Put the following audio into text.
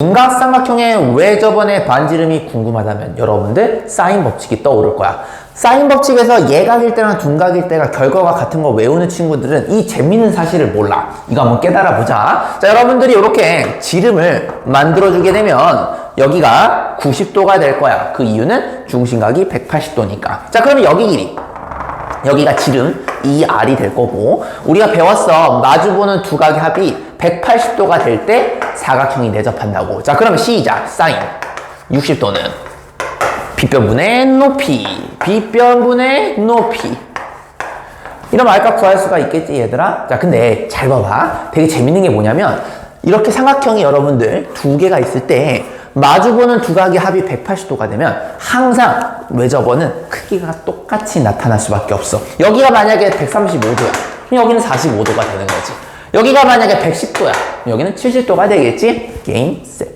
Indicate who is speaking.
Speaker 1: 윤곽삼각형의 왜 저번에 반지름이 궁금하다면 여러분들 사인 법칙이 떠오를 거야. 사인 법칙에서 예각일 때랑 둔각일 때가 결과가 같은 거 외우는 친구들은 이 재밌는 사실을 몰라. 이거 한번 깨달아 보자. 자, 여러분들이 이렇게 지름을 만들어주게 되면 여기가 90도가 될 거야. 그 이유는 중심각이 180도니까. 자, 그러면 여기 길이. 여기가 지름 2R이 될 거고 우리가 배웠어. 마주보는 두 각의 합이 180도가 될 때 사각형이 내접한다고. 자 그러면 시작. 사인. 60도는 빗변분의 높이. 빗변분의 높이. 이런 말값 구할 수가 있겠지 얘들아? 자 근데 잘 봐봐. 되게 재밌는 게 뭐냐면 이렇게 삼각형이 여러분들 두 개가 있을 때 마주보는 두 각의 합이 180도가 되면 항상 외접어는 크기가 똑같이 나타날 수밖에 없어. 여기가 만약에 135도야. 그럼 여기는 45도가 되는 거지. 여기가 만약에 110도야. 여기는 70도가 되겠지? 게임 셋